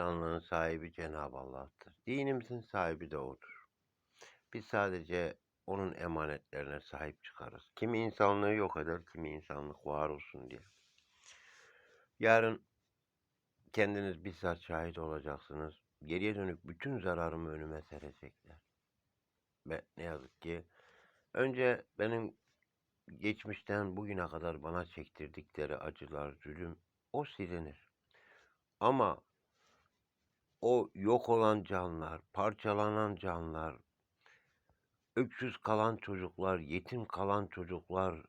insanlığın sahibi Cenab-ı Allah'tır. Dinimizin sahibi de O'dur. Biz sadece O'nun emanetlerine sahip çıkarız. Kimi insanlığı yok eder, kimi insanlık var olsun diye. Yarın kendiniz bizzat şahit olacaksınız. Geriye dönük bütün zararımı önüme serecekler. Ve ne yazık ki önce benim geçmişten bugüne kadar bana çektirdikleri acılar, zulüm o silinir. Ama o yok olan canlar, parçalanan canlar, öksüz kalan çocuklar, yetim kalan çocuklar,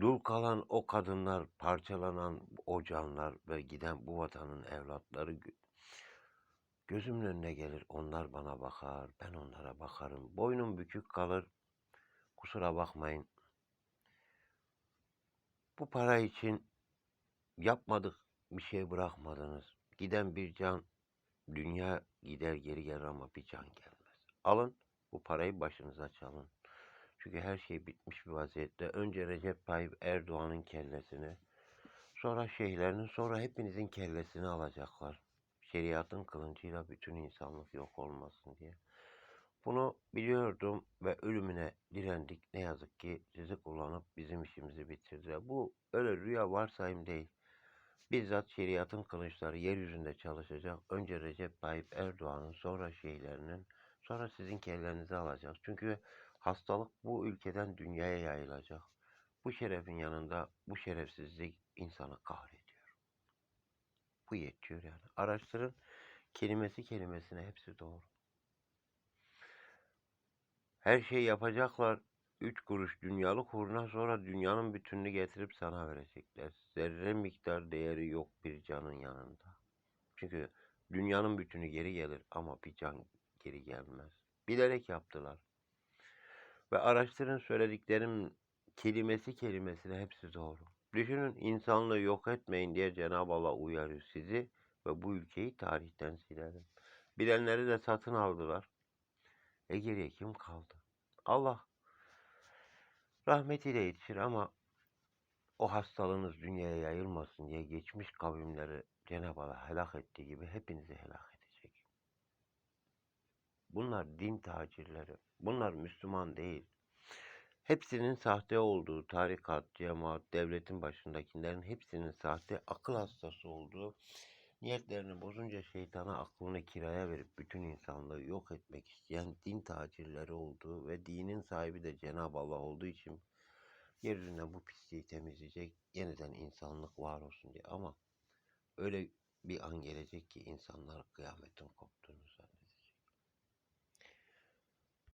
dul kalan o kadınlar, parçalanan o canlar ve giden bu vatanın evlatları gö- gözümün önüne gelir. Onlar bana bakar, ben onlara bakarım. Boynum bükük kalır. Kusura bakmayın. Bu para için yapmadık bir şey bırakmadınız. Giden bir can, dünya gider geri gelir ama bir can gelmez. Alın bu parayı başınıza çalın. Çünkü her şey bitmiş bir vaziyette. Önce Recep Tayyip Erdoğan'ın kellesini, sonra şeyhlerinin, sonra hepinizin kellesini alacaklar. Şeriatın kılıncıyla bütün insanlık yok olmasın diye. Bunu biliyordum ve ölümüne direndik. Ne yazık ki sizi kullanıp bizim işimizi bitirdiler. Bu öyle rüya varsayım değil. Bizzat şeriatın kılıçları yeryüzünde çalışacak. Önce Recep Tayyip Erdoğan'ın, sonra şeyhlerinin, sonra sizin kellerinizi alacak. Çünkü hastalık bu ülkeden dünyaya yayılacak. Bu şerefin yanında bu şerefsizlik insanı kahrediyor. Bu yetiyor yani. Araştırın kelimesi kelimesine hepsi doğru. Her şeyi yapacaklar. Üç kuruş dünyalık uğruna sonra dünyanın bütününü getirip sana verecekler. Zerre miktar değeri yok bir canın yanında. Çünkü dünyanın bütünü geri gelir ama bir can geri gelmez. Bilerek yaptılar. Ve araştırın söylediklerim kelimesi kelimesine hepsi doğru. Düşünün insanlığı yok etmeyin diye Cenab-ı Allah uyarıyor sizi ve bu ülkeyi tarihten silerim. Bilenleri de satın aldılar. E geriye kim kaldı? Allah rahmetiyle yetişir ama o hastalığınız dünyaya yayılmasın diye geçmiş kavimleri Cenab-ı Allah helak ettiği gibi hepinizi helak edecek. Bunlar din tacirleri. Bunlar Müslüman değil. Hepsinin sahte olduğu, tarikat, cemaat, devletin başındakilerin hepsinin sahte, akıl hastası olduğu, niyetlerini bozunca şeytana aklını kiraya verip bütün insanlığı yok etmek isteyen din tacirleri olduğu ve dinin sahibi de Cenab-ı Allah olduğu için yeryüzünden bu pisliği temizleyecek, yeniden insanlık var olsun diye. Ama öyle bir an gelecek ki insanlar kıyametin koptuğunu zannedecek.